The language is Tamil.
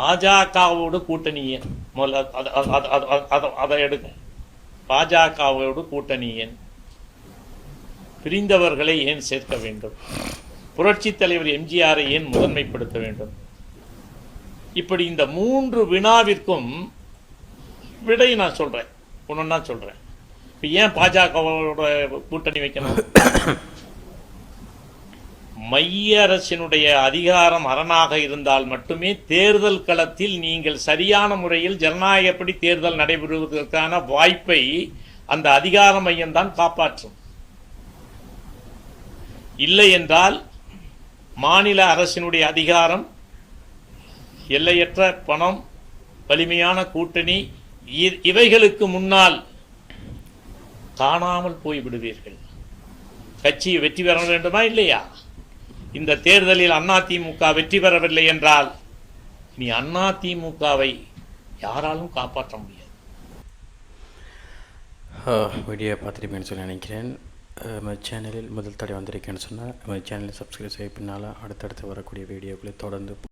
பாஜகவோடு கூட்டணியன் முதல்ல அதை எடுங்க. பாஜகவோடு கூட்டணியன். பிரிந்தவர்களை ஏன் சேர்க்க வேண்டும்? புரட்சி தலைவர் எம்ஜிஆரை ஏன் முதன்மைப்படுத்த வேண்டும்? இப்படி இந்த மூன்று வினாவிற்கும் விடை நான் சொல்றேன். ஒன்னொன்னா சொல்றேன். இப்போ ஏன் பாஜகவோட கூட்டணி வைக்கணும்? மைய அரசினுடைய அதிகாரம் அரணாக இருந்தால் மட்டுமே தேர்தல் களத்தில் நீங்கள் சரியான முறையில் ஜனநாயகப்படி தேர்தல் நடைபெறுவதற்கான வாய்ப்பை அந்த அதிகார மையம் தான் காப்பாற்றும். இல்லை என்றால் மாநில அரசினுடைய அதிகாரம் எல்லையற்ற பணம் வலிமையான கூட்டணி இ- இவைகளுக்கு முன்னால் காணாமல் போய்விடுவீர்கள். கட்சி வெற்றி பெற வேண்டுமா இல்லையா? இந்த தேர்தலில் அதிமுக வெற்றி பெறவில்லை என்றால் நீ அதிமுகவை யாராலும் காப்பாற்ற முடியாது. வீடியோ பார்த்துருப்பேன்னு சொல்லி நினைக்கிறேன். நம்ம சேனலில் முதல் தடை வந்திருக்கேன்னு சொன்னால் நம்ம சேனலை சப்ஸ்கிரைப் செய்ய பின்னால் அடுத்தடுத்து வரக்கூடிய வீடியோக்களை தொடர்ந்து